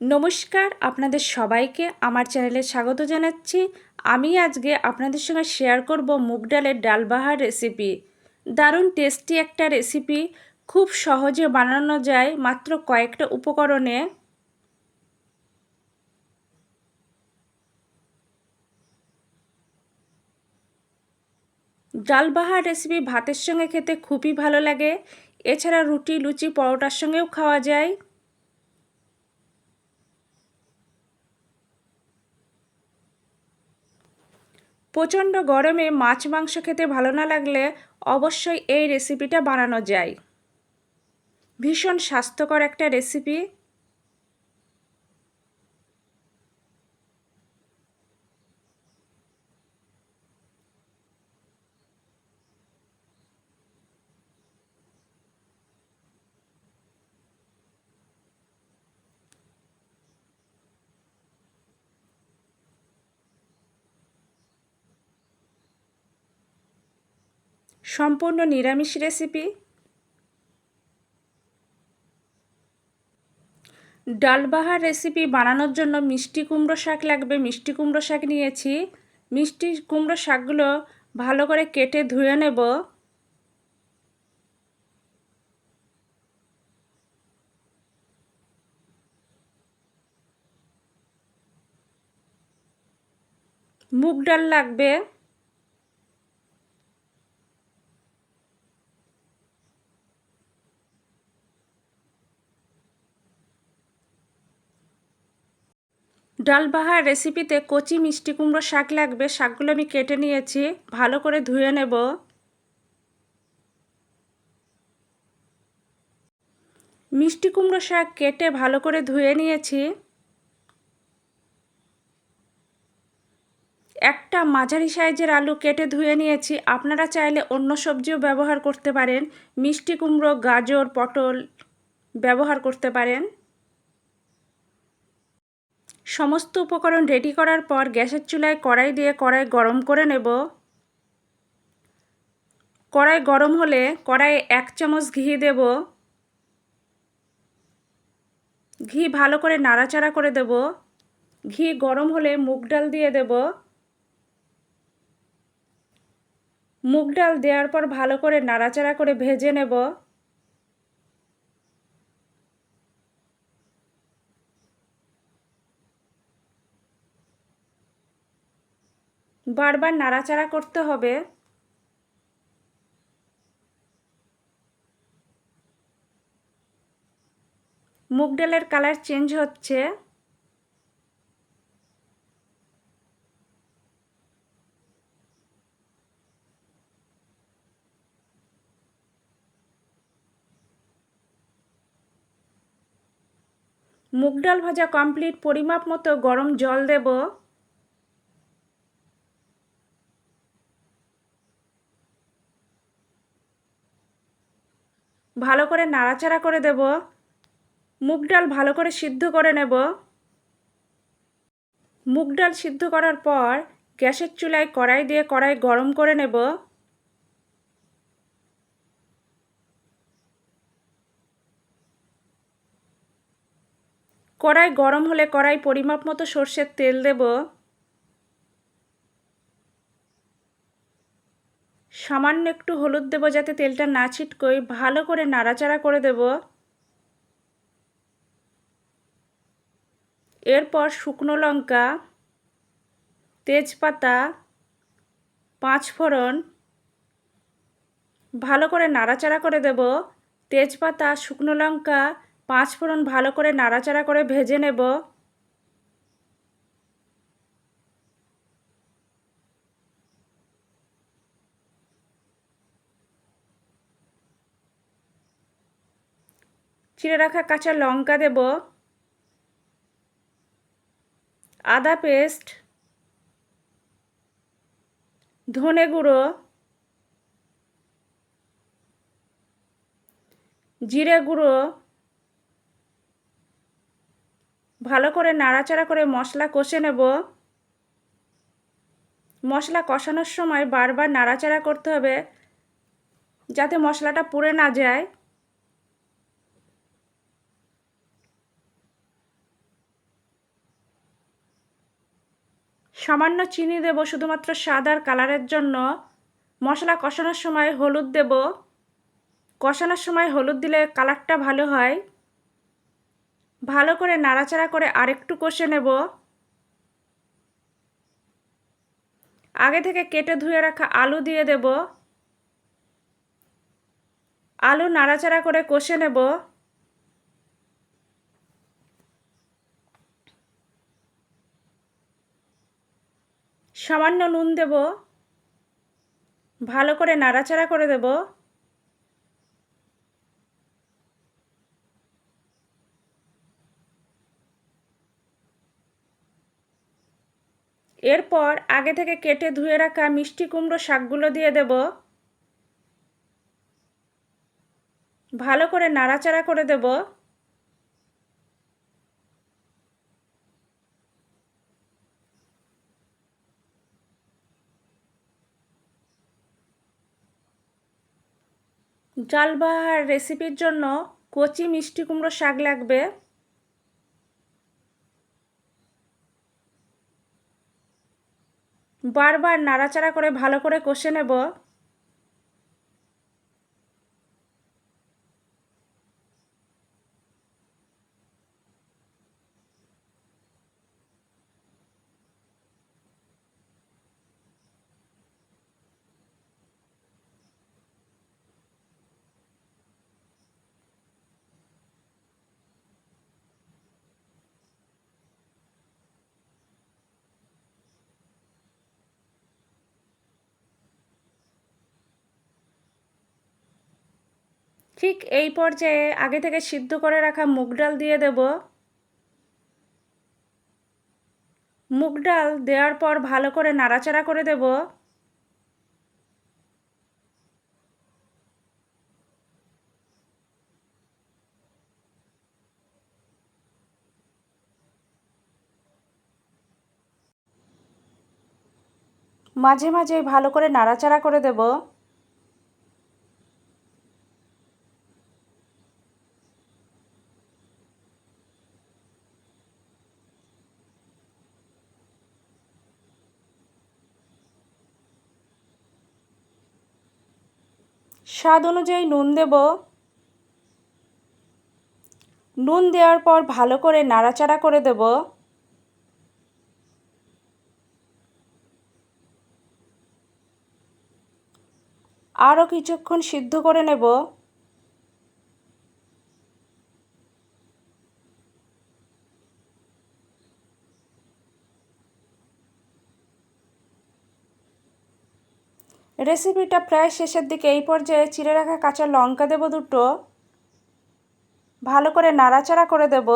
নমস্কার আপনাদের সবাইকে আমার চ্যানেলে স্বাগত জানাচ্ছি। আমি আজকে আপনাদের সঙ্গে শেয়ার করব মুগ ডালের ডালবাহার রেসিপি দারুণ টেস্টি একটা রেসিপি খুব সহজে বানানো যায় মাত্র কয়েকটা উপকরণে। ডালবাহার রেসিপি ভাতের সঙ্গে খেতে খুবই ভালো লাগে। এছাড়া রুটি, লুচি, পরোটার সঙ্গেও খাওয়া যায়। প্রচণ্ড গরমে মাছ, মাংস খেতে ভালো না লাগলে অবশ্যই এই রেসিপিটা বানানো যায়। ভীষণ স্বাস্থ্যকর একটা রেসিপি সম্পূর্ণ নিরামিষ রেসিপি ডালবাহার রেসিপি বানানোর জন্য মিষ্টি কুমড়ো শাক লাগবে। মিষ্টি কুমড়ো শাক নিয়েছি। মিষ্টি কুমড়ো শাকগুলো ভালো করে কেটে ধুয়ে নেব। মুগ ডাল লাগবে। ডালবাহার রেসিপিতে কচি মিষ্টি কুমড়ো শাক লাগবে, শাকগুলো আমি কেটে নিয়েছি, ভালো করে ধুয়ে নেব। মিষ্টি কুমড়ো শাক কেটে ভালো করে ধুয়ে নিয়েছি। একটা মাঝারি সাইজের আলু কেটে ধুয়ে নিয়েছি। আপনারা চাইলে অন্য সবজিও ব্যবহার করতে পারেন। মিষ্টি কুমড়ো, গাজর, পটল ব্যবহার করতে পারেন। সমস্ত উপকরণ রেডি করার পর গ্যাসের চুলায় কড়াই দিয়ে কড়াই গরম করে নেব। কড়াই গরম হলে কড়াইয়ে এক চামচ ঘি দেব। ঘি ভালো করে নাড়াচাড়া করে দেব। ঘি গরম হলে মুগ ডাল দিয়ে দেব। মুগ ডাল দেওয়ার পর ভালো করে নাড়াচাড়া করে ভেজে নেব। বারবার নাড়াচাড়া করতে হবে। মুগ ডালের কালার চেঞ্জ হচ্ছে। মুগ ডাল ভাজা কমপ্লিট পরিমাপ মতো গরম জল দেব। ভালো করে নাড়াচাড়া করে দেব। মুগ ডাল ভালো করে সিদ্ধ করে নেব। মুগ ডাল সিদ্ধ করার পর গ্যাসের চুলায় কড়াই দিয়ে কড়াই গরম করে নেব। কড়াই গরম হলে কড়াই পরিমাপ মতো সর্ষের তেল দেব। সামান্য একটু হলুদ দেবো যাতে তেলটা না ছিটকোই ভালো করে নাড়াচাড়া করে দেব। এরপর শুকনো লঙ্কা, তেজপাতা পাঁচ ফোড়ন ভালো করে নাড়াচাড়া করে দেব। তেজপাতা, শুকনো লঙ্কা পাঁচ ফোড়ন ভালো করে নাড়াচাড়া করে ভেজে নেব। চিড়ে রাখা কাঁচা লঙ্কা দেব, আদা পেস্ট, ধনে গুঁড়ো, জিরে গুঁড়ো, ভালো করে নাড়াচাড়া করে মশলা কষে নেব। মশলা কষানোর সময় বারবার নাড়াচাড়া করতে হবে যাতে মশলাটা পুড়ে না যায়। সামান্য চিনি দেব শুধুমাত্র স্বাদ আর কালারের জন্য। মশলা কষানোর সময় হলুদ দেব। কষানোর সময় হলুদ দিলে কালারটা ভালো হয়। ভালো করে নাড়াচাড়া করে আরেকটু কষে নেব। আগে থেকে কেটে ধুয়ে রাখা আলু দিয়ে দেব। আলু নাড়াচাড়া করে কষে নেব। সামান্য নুন দেব। ভালো করে নাড়াচাড়া করে দেব। এরপর আগে থেকে কেটে ধুয়ে রাখা মিষ্টি কুমড়ো শাকগুলো দিয়ে দেব। ভালো করে নাড়াচাড়া করে দেব। ডালবাহার রেসিপির জন্য কচি মিষ্টি কুমড়ো শাক লাগবে। বারবার নাড়াচাড়া করে ভালো করে কষে নেব। ঠিক এই পর্যায়ে আগে থেকে সিদ্ধ করে রাখা মুগ ডাল দিয়ে দেব। মুগ ডাল দেওয়ার পর ভালো করে নাড়াচাড়া করে দেব। মাঝে মাঝে ভালো করে নাড়াচাড়া করে দেব। স্বাদ অনুযায়ী নুন দেব। নুন দেওয়ার পর ভালো করে নাড়াচাড়া করে দেব। আরও কিছুক্ষণ সিদ্ধ করে নেব। রেসিপিটা প্রায় শেষের দিকে, এই পর্যায়ে চিড়ে রাখা কাঁচা লঙ্কা দেব দুটো, ভালো করে নাড়াচাড়া করে দেব।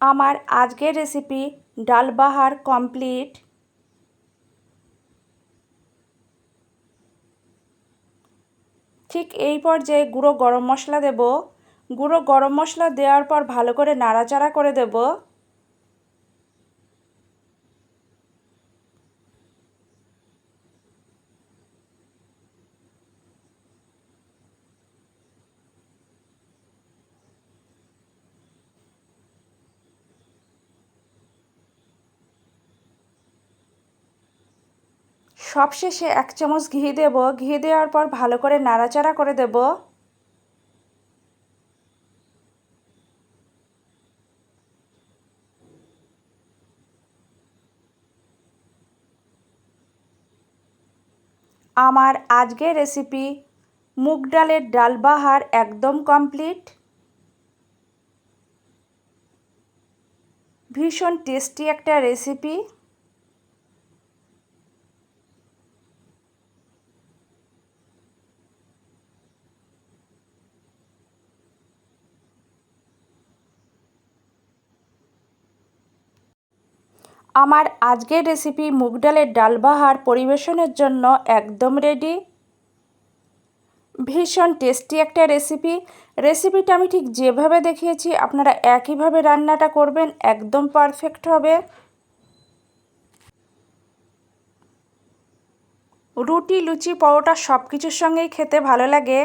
আমার আজকের রেসিপি ডালবাহার কমপ্লিট ঠিক এই পর্যায়ে গুঁড়ো গরম মশলা দেব। গুঁড়ো গরম মশলা দেওয়ার পর ভালো করে নাড়াচাড়া করে দেব। সবশেষে এক চামচ ঘি দেব। ঘি দেওয়ার পর ভালো করে নাড়াচাড়া করে দেব। আমার আজকের রেসিপি মুগ ডালের ডাল বাহার একদম কমপ্লিট। ভীষণ টেস্টি একটা রেসিপি। আমার আজকের রেসিপি মুগ ডালের ডাল বাহার পরিবেশনের জন্য একদম রেডি ভীষণ টেস্টি একটা রেসিপি রেসিপিটা আমি ঠিক যেভাবে দেখিয়েছি, আপনারা একইভাবে রান্নাটা করবেন, একদম পারফেক্ট হবে। রুটি, লুচি, পরোটা সব কিছুর সঙ্গেই খেতে ভালো লাগে।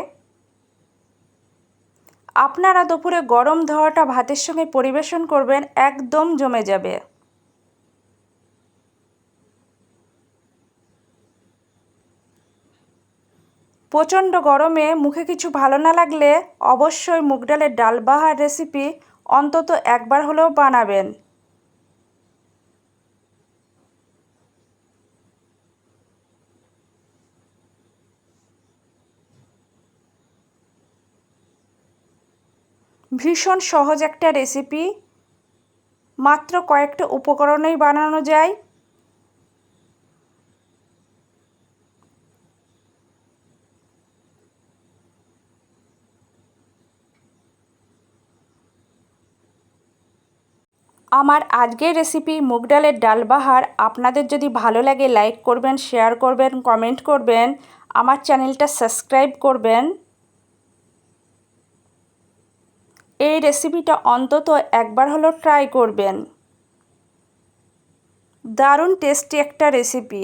আপনারা দুপুরে গরম ধোয়াটা ভাতের সঙ্গে পরিবেশন করবেন, একদম জমে যাবে। প্রচণ্ড গরমে মুখে কিছু ভালো না লাগলে অবশ্যই মুগ ডালের ডাল বাহার রেসিপি অন্তত একবার হলেও বানাবেন। ভীষণ সহজ একটা রেসিপি মাত্র কয়েকটা উপকরণেই বানানো যায়। আমার আজকের রেসিপি মুগ ডালের ডাল বাহার। আপনাদের যদি ভালো লাগে লাইক করবেন শেয়ার করবেন কমেন্ট করবেন। আমার চ্যানেলটা সাবস্ক্রাইব করবেন। এই রেসিপিটা অন্তত একবার হলো ট্রাই করবেন। দারুণ টেস্টি একটা রেসিপি